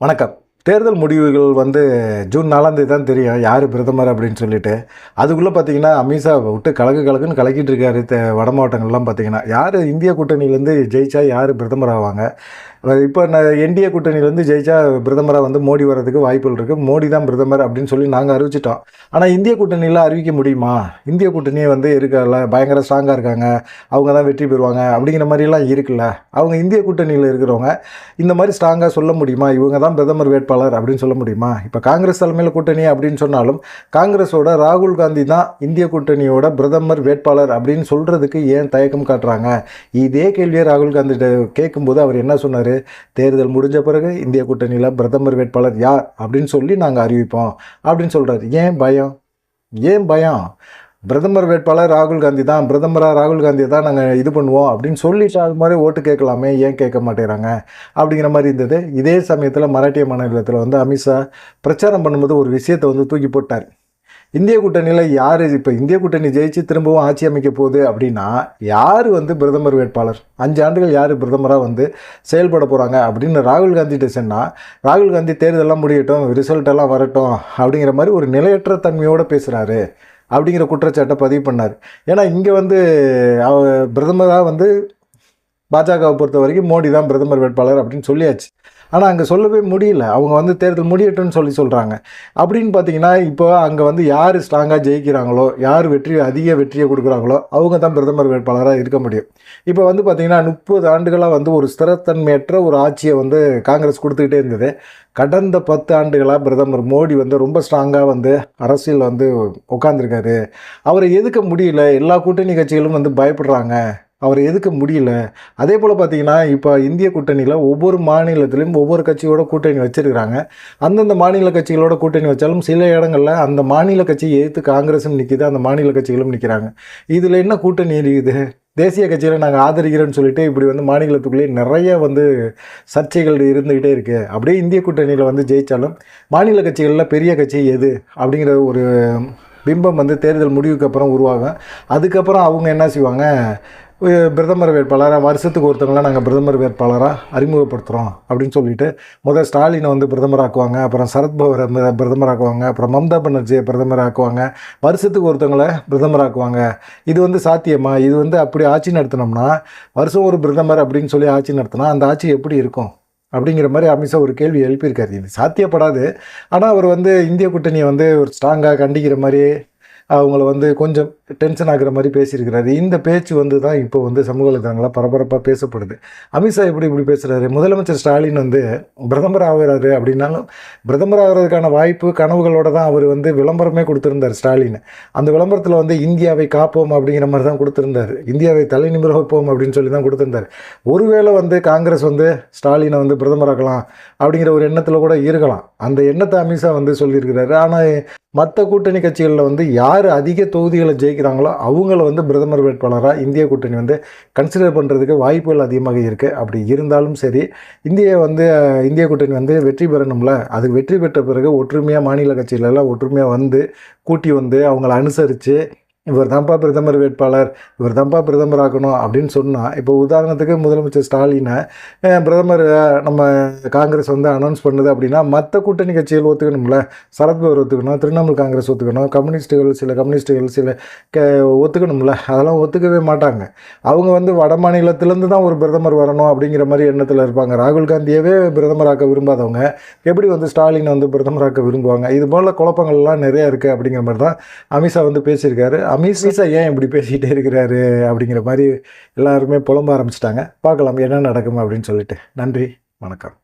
வணக்கம். தேர்தல் முடிவுகள் வந்து ஜூன் நாலாம் தேதி தான் தெரியும். யார் பிரதமர் அப்படின்னு சொல்லிட்டு. அதுக்குள்ளே பார்த்தீங்கன்னா அமித்ஷா விட்டு கலக்கு கலக்குன்னு கலக்கிட்டு இருக்காரு. வட மாவட்டங்கள்லாம் பார்த்தீங்கன்னா யார் இந்திய கூட்டணியிலேருந்து ஜெயிச்சா யார் பிரதமர் ஆவாங்க? இப்போ நான் என்டிஏ கூட்டணியிலேருந்து ஜெயிச்சா பிரதமராக வந்து மோடி வர்றதுக்கு வாய்ப்புகள் இருக்குது மோடி தான் பிரதமர் அப்படின்னு சொல்லி நாங்கள் அறிவிச்சிட்டோம். ஆனால் இந்திய கூட்டணியில் அறிவிக்க முடியுமா? இந்திய கூட்டணியை வந்து இருக்கல பயங்கர ஸ்ட்ராங்காக இருக்காங்க. அவங்க தான் வெற்றி பெறுவாங்க. அப்படிங்கிற மாதிரிலாம் இருக்குல்ல. அவங்க இந்திய கூட்டணியில் இருக்கிறவங்க இந்த மாதிரி ஸ்ட்ராங்காக சொல்ல முடியுமா? இவங்க தான் பிரதமர் வேட்பாளர் அப்படின்னு சொல்ல முடியுமா? இப்போ காங்கிரஸ் தலைமையில் கூட்டணி அப்படின்னு சொன்னாலும் காங்கிரஸோட ராகுல் காந்தி தான் இந்திய கூட்டணியோட பிரதமர் வேட்பாளர் அப்படின்னு சொல்கிறதுக்கு ஏன் தயக்கம் காட்டுறாங்க? இதே கேள்வியை ராகுல் காந்திகிட்ட கேட்கும்போது அவர் என்ன சொன்னார்? தேர்தல் முடிஞ்ச பிறகு இந்திய கூட்டணியில் பிரதமர் வேட்பாளர் யார் அப்படின்னு சொல்லி நாங்கள் அறிவிப்போம் அப்படின்னு சொல்கிறாரு ஏன் பயம்? ஏன் பயம்? பிரதமர் வேட்பாளர் ராகுல் காந்தி தான் பிரதமராக ராகுல் காந்தியை தான் நாங்கள் இது பண்ணுவோம் அப்படின்னு சொல்லிட்டு அது மாதிரி ஓட்டு கேட்கலாமே ஏன் கேட்க மாட்டேங்கிறாங்க அப்படிங்கிற மாதிரி இருந்தது. இதே சமயத்தில் மராட்டிய மாநிலத்தில் வந்து அமித்ஷா பிரச்சாரம் பண்ணும்போது ஒரு விஷயத்தை வந்து தூக்கி போட்டார். இந்திய கூட்டணியில் யார் இப்போ இந்திய கூட்டணி ஜெயிச்சு திரும்பவும் ஆட்சி அமைக்க போகுது அப்படின்னா யார் வந்து பிரதமர் வேட்பாளர்? அஞ்சு ஆண்டுகள் யார் பிரதமராக வந்து செயல்பட போகிறாங்க அப்படின்னு ராகுல் காந்திகிட்ட சொன்னால் ராகுல் காந்தி தேர்தலெல்லாம் முடியட்டும் ரிசல்ட்டெல்லாம் வரட்டும் அப்படிங்கிற மாதிரி ஒரு நிலையற்ற தன்மையோடு பேசுகிறாரு அப்படிங்கிற குற்றச்சாட்டை பதிவு பண்ணார். ஏன்னா இங்கே வந்து அவ பிரதமராக வந்து பாஜகவை பொறுத்த வரைக்கும் மோடி தான் பிரதமர் வேட்பாளர் அப்படின்னு சொல்லியாச்சு. ஆனால் அங்கே சொல்லவே முடியல. அவங்க வந்து தேர்தல் முடியட்டும்னு சொல்லி சொல்கிறாங்க அப்படின்னு பார்த்தீங்கன்னா இப்போ அங்கே வந்து யார் ஸ்ட்ராங்காக ஜெயிக்கிறாங்களோ யார் வெற்றி அதிக வெற்றியை கொடுக்குறாங்களோ அவங்க தான் பிரதமர் வேட்பாளராக இருக்க முடியும். இப்போ வந்து பார்த்திங்கன்னா முப்பது ஆண்டுகளாக வந்து ஒரு ஸ்திரத்தன்மையற்ற ஒரு ஆட்சியை வந்து காங்கிரஸ் கொடுத்துக்கிட்டே இருந்தது. கடந்த பத்து ஆண்டுகளாக பிரதமர் மோடி வந்து ரொம்ப ஸ்ட்ராங்காக வந்து அரசியல் வந்து உட்காந்துருக்காரு அவரை எதுக்க முடியல. எல்லா கூட்டணி கட்சிகளும் வந்து பயப்படுறாங்க. அவர் எதுக்க முடியல. அதே போல் பார்த்தீங்கன்னா இப்போ இந்திய கூட்டணியில் ஒவ்வொரு மாநிலத்திலையும் ஒவ்வொரு கட்சியோட கூட்டணி வச்சுருக்கிறாங்க. அந்தந்த மாநில கட்சிகளோட கூட்டணி வச்சாலும் சில இடங்களில் அந்த மாநில கட்சியை எதிர்த்து காங்கிரஸும் நிற்கிது அந்த மாநில கட்சிகளும் நிற்கிறாங்க இதில் என்ன கூட்டணி இருக்குது? தேசிய கட்சியில் நாங்கள் ஆதரிக்கிறோன்னு சொல்லிட்டு இப்படி வந்து மாநிலத்துக்குள்ளேயே நிறைய வந்து சர்ச்சைகள் இருந்துக்கிட்டே இருக்குது அப்படியே இந்திய கூட்டணியில் வந்து ஜெயித்தாலும் மாநில கட்சிகளில் பெரிய கட்சி எது? அப்படிங்கிற ஒரு பிம்பம் வந்து தேர்தல் முடிவுக்கு அப்புறம் உருவாகும். அதுக்கப்புறம் அவங்க என்ன செய்வாங்க? பிரதமர் வேட்பாளராக வருஷத்துக்கு ஒருத்தவங்களாம் நாங்கள் பிரதமர் வேட்பாளராக அறிமுகப்படுத்துகிறோம் அப்படின்னு சொல்லிட்டு முதல் ஸ்டாலினை வந்து பிரதமராக்குவாங்க அப்புறம் சரத்பவரை பிரதமராக்குவாங்க அப்புறம் மம்தா பானர்ஜியை பிரதமராக்குவாங்க வருஷத்துக்கு ஒருத்தவங்களை பிரதமராக்குவாங்க. இது வந்து சாத்தியமா? இது வந்து அப்படி ஆட்சி நடத்தினோம்னா வருஷம் ஒரு பிரதமர் அப்படின்னு சொல்லி ஆட்சி நடத்தினா அந்த ஆட்சி எப்படி இருக்கும்? அப்படிங்கிற மாதிரி அமித்ஷா ஒரு கேள்வி எழுப்பியிருக்காரு. இது சாத்தியப்படாது. ஆனால் அவர் வந்து இந்திய கூட்டணியை வந்து ஒரு ஸ்ட்ராங்காக கண்டிக்கிற மாதிரி அவங்கள வந்து கொஞ்சம் டென்ஷன் ஆகிற மாதிரி பேசியிருக்கிறாரு. இந்த பேச்சு வந்து தான் இப்போ வந்து சமூக வலைதளங்களாக பரபரப்பாக பேசப்படுது அமித்ஷா எப்படி இப்படி பேசுகிறாரு முதலமைச்சர் ஸ்டாலின் வந்து பிரதமர் ஆகிறாரு அப்படின்னாலும் பிரதமர் ஆகிறதுக்கான வாய்ப்பு கனவுகளோட தான் அவர் வந்து விளம்பரமே கொடுத்துருந்தார் ஸ்டாலின். அந்த விளம்பரத்தில் வந்து இந்தியாவை காப்போம் அப்படிங்கிற மாதிரி தான் கொடுத்துருந்தார். இந்தியாவை தலை நிமிர வைப்போம் அப்படின்னு சொல்லி தான் கொடுத்துருந்தார். ஒருவேளை வந்து காங்கிரஸ் வந்து ஸ்டாலினை வந்து பிரதமராக்கலாம் அப்படிங்கிற ஒரு எண்ணத்தில் கூட இருக்கலாம். அந்த எண்ணத்தை அமித்ஷா வந்து சொல்லியிருக்கிறாரு. ஆனால் மற்ற கூட்டணி கட்சிகளில் வந்து யார் அதிக தொகுதிகளை ஜெயிக்கிறாங்களோ அவங்கள வந்து பிரதமர் வேட்பாளராக இந்திய கூட்டணி வந்து கன்சிடர் பண்ணுறதுக்கு வாய்ப்புகள் அதிகமாக இருக்குது அப்படி இருந்தாலும் சரி இந்திய வந்து இந்திய கூட்டணி வந்து வெற்றி பெறணும்ல? அது வெற்றி பெற்ற பிறகு ஒற்றுமையாக மாநில கட்சிகளெல்லாம் ஒற்றுமையாக வந்து கூட்டி வந்து அவங்கள அனுசரித்து இவர் தான்ப்பா பிரதமர் வேட்பாளர் இவர் தான்ப்பா பிரதமர் ஆக்கணும் அப்படின்னு சொன்னால் இப்போ உதாரணத்துக்கு முதலமைச்சர் ஸ்டாலினை பிரதமர் நம்ம காங்கிரஸ் வந்து அனௌன்ஸ் பண்ணுது அப்படின்னா மற்ற கூட்டணி கட்சிகள் ஒத்துக்கணும்ல? சரத்பவர் ஒத்துக்கணும் திரிணாமுல் காங்கிரஸ் ஒத்துக்கணும் கம்யூனிஸ்ட்டுகள் சில கம்யூனிஸ்ட்டுகள் சில க ஒத்துக்கணும்ல? அதெல்லாம் ஒத்துக்கவே மாட்டாங்க. அவங்க வந்து வட மாநிலத்திலேருந்து தான் ஒரு பிரதமர் வரணும் அப்படிங்கிற மாதிரி எண்ணத்தில் இருப்பாங்க. ராகுல் காந்தியவே பிரதமராக்க விரும்பாதவங்க. எப்படி வந்து ஸ்டாலின் வந்து பிரதமராக்க விரும்புவாங்க? இது போல் குழப்பங்கள்லாம் நிறையா இருக்குது அப்படிங்கிற மாதிரி தான் அமித்ஷா வந்து பேசியிருக்காரு. அமித்ஷா ஏன் இப்படி பேசிக்கிட்டே இருக்கிறாரு அப்படிங்கிற மாதிரி எல்லாருமே புலம்ப ஆரம்பிச்சிட்டாங்க. பார்க்கலாம் என்ன நடக்கும் அப்படின்னு சொல்லிட்டு. நன்றி வணக்கம்.